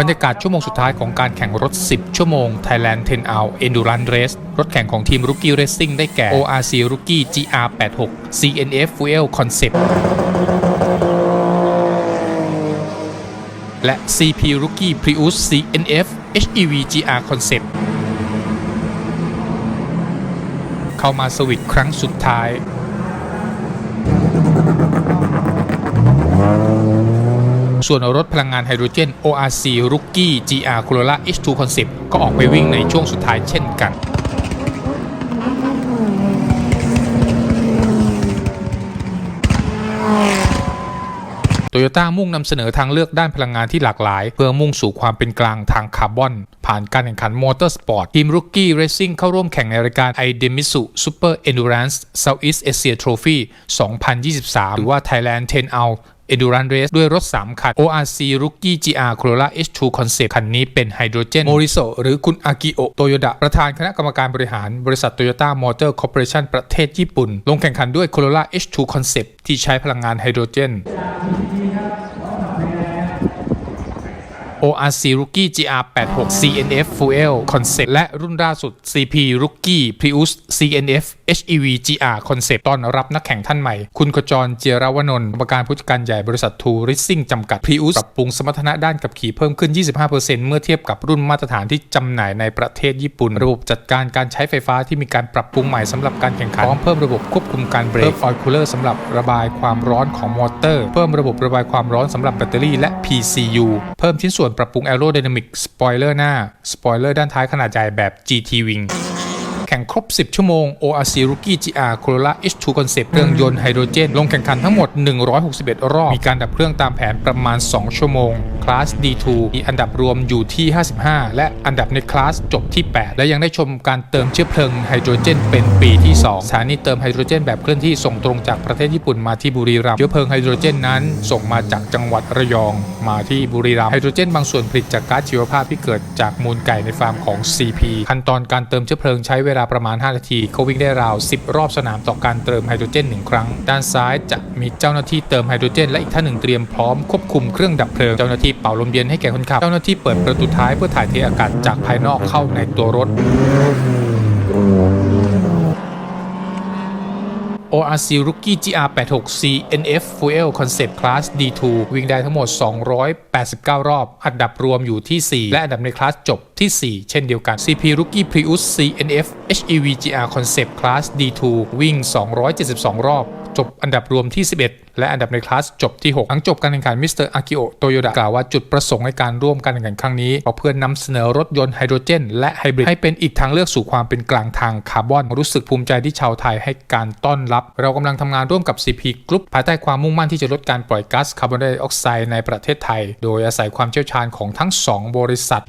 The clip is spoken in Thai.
บรรยากาศชั่วโมงสุดท้ายของการแข่งรถ 10 ชั่วโมง Thailand 10 Hour Endurance Race รถแข่งของทีม Rookie Racing ได้แก่ ORC Rookie GR86 CNF Fuel Concept และ CP Rookie Prius CNF HEV GR Concept เข้ามาสวิตช์ครั้งสุดท้าย ส่วนรถพลังงานไฮโดรเจน ORC Rookie GR Corolla H2 Concept ก็ออกไปวิ่งในช่วงสุดท้ายเช่นกันโตโยต้ามุ่งนำเสนอทางเลือกด้านพลังงานที่หลากหลาย เพื่อมุ่งสู่ความเป็นกลางทางคาร์บอน ผ่านการแข่งขันมอเตอร์สปอร์ต ทีม Rookie Racing เข้าร่วมแข่งในรายการ i d e m i s u Super Endurance Southeast Asia Trophy 2023 หรือว่า Thailand 10 Hour Endurance Race ด้วยรถ 3 คัน ORC Rookie GR Corolla H2 Concept คันนี้เป็นไฮโดรเจนโมริโซหรือคุณอากิโอโตโยดะประธานคณะกรรมการบริหารบริษัท Toyota Motor Corporation ประเทศญี่ปุ่น ลงแข่งขันด้วย Corolla H2 Concept ที่ใช้พลังงานไฮโดรเจน ORC Rookie GR86 CNF Fuel Concept และรุ่นล่าสุด CP Rookie Prius CNF HEV GR Concept ต้อนรับนักแข่งท่านใหม่ คุณขจรเจยรวนนท์กรรมการผู้จัดการใหญ่บริษัท t o u r i s i n g จำกัด Prius ปรับปรุงสมรรถนะด้านขับขี่เพิ่มขึ้น 25%เมื่อเทียบกับรุ่นมาตรฐานที่จำหน่ายในประเทศญี่ปุ่น ระบบจัดการการใช้ไฟฟ้าที่มีการปรับปรุงใหม่สำหรับการแข่งขันพร้อมเพิ่มระบบควบคุมการเบรกเพิ่มออยล์คูลเลอร์สำหรับระบายความร้อนของมอเตอร์เพิ่มระบบระบายความร้อนสำหรับแบตเตอรี่และ PCU เพิ่มชิ้นส่วนปรับปรุง Aerodynamic Spoiler หน้า Spoiler ด้านท้ายขนาดใหญ่แบบ GT Wing แข่งครบ 10 ชั่วโมง ORC Rookie GR Corolla H2 Concept เครื่องยนต์ไฮโดรเจน ลงแข่งขันทั้งหมด 161 รอบ มีการดับเครื่องตามแผนประมาณ 2 ชั่วโมง คลาส D2 มีอันดับรวมอยู่ที่ 55 และอันดับในคลาสจบที่ 8 และยังได้ชมการเติมเชื้อเพลิงไฮโดรเจน เป็นปีที่ 2 สถานีเติมไฮโดรเจนแบบเคลื่อนที่ส่งตรงจากประเทศญี่ปุ่นมาที่บุรีรัมย์เชื้อเพลิงไฮโดรเจนนั้น ส่งมาจากจังหวัดระยองมาที่บุรีรัมย์ไฮโดรเจนบางส่วนผลิตจากก๊าซชีวภาพที่เกิดจากมูลไก่ในฟาร์มของ CP ขั้นตอนการเติมเชื้อเพลิงใช้เวลาลาประมาณ 5 นาทีเขาวิ่งได้ราว 10 รอบสนามต่อการเติมไฮโดรเจน 1 ครั้ง ด้านซ้ายจะมีเจ้าหน้าที่เติมไฮโดรเจน และอีกท่านหนึ่งเตรียมพร้อมควบคุมเครื่องดับเพลิง เจ้าหน้าที่เป่าลมเย็นให้แก่คนขับ เจ้าหน้าที่เปิดประตูท้ายเพื่อถ่ายเทอากาศจากภายนอกเข้าในตัวรถ ORC Rookie GR86 CNF Fuel Concept Class D2 วิ่งได้ทั้งหมด 289 รอบ อันดับรวมอยู่ที่ 4 และอันดับในคลาสจบที่ 4 เช่นเดียวกัน CP Rookie Prius CNF HEV GR Concept Class D2 วิ่ง 272 รอบ จบอันดับรวมที่ 11 และอันดับในคลาสจบที่ 6 หลังจบการแข่งขันมิสเตอร์อากิโอโตโยดะกล่าวว่าจุดประสงค์ในการร่วมการแข่งขันครั้งนี้เอาเพื่อนนำเสนอรถยนต์ไฮโดรเจน และไฮบริดให้เป็นอีกทางเลือกสู่ความเป็นกลางทางคาร์บอน รู้สึกภูมิใจที่ชาวไทยให้การต้อนรับ เรากำลังทำงานร่วมกับ CP Group ภายใต้ความมุ่งมั่นที่จะลดการปล่อยก๊าซคาร์บอนไดออกไซด์ในประเทศไทย โดยอาศัยความเชี่ยวชาญของทั้งสองบริษัท